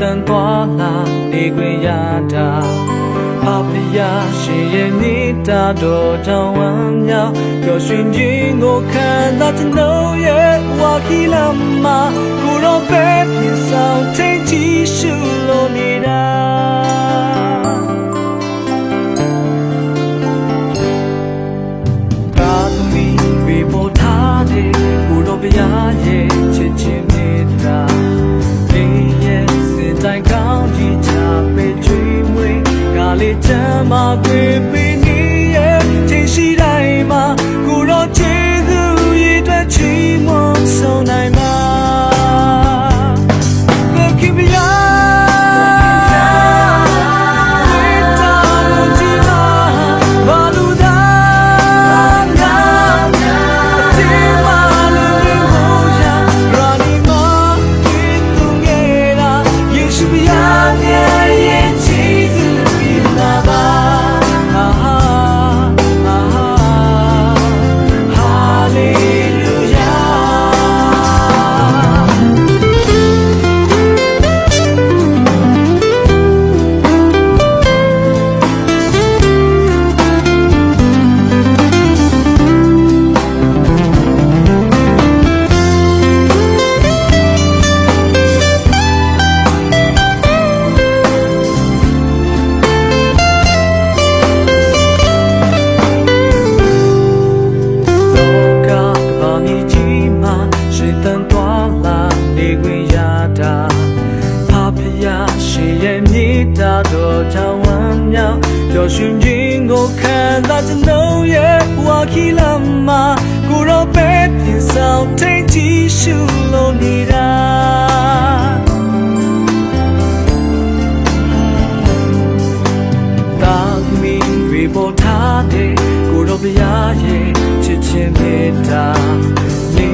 တန်သွားလာနေခွင့်ရတာအဖယာရှင်ရဲ့နေတာတော်ကြောင့်ဝမ်းမြောက်ပျော်ရွှင်ခြင်းကိုခံစားကျွန်တော်ရဲ့ဝါခီလာမကိုတော့ပဲပြင်ဆောင်ထိတ်ကြည့်ရှုလို့နေတာကာသမီဝေပေါ်ထားတဲ့ကိုတော်ဗျာရဲ့ချစ်ချင်း ကောင်းကြီးချပေးချွေးမွေးကလေးချမ်းမခွေပေး también. ရှင်ရဲ့မြေတာတော်ကြောင့်ဝမ်းမြောက်ပျော်ရွှင်ခြင်းကိုခံစားကျွန်တော်ရဲ့ဝါခီလာမှာကိုတော့ပဲပြင်ဆောင်ထိတ်ကြည့်ရှုလို့နေတာတာမီတွေပေါ်ထားတဲ့ကိုတော်ဗျာရဲ့ချစ်ချင်းမေတ္တာနေ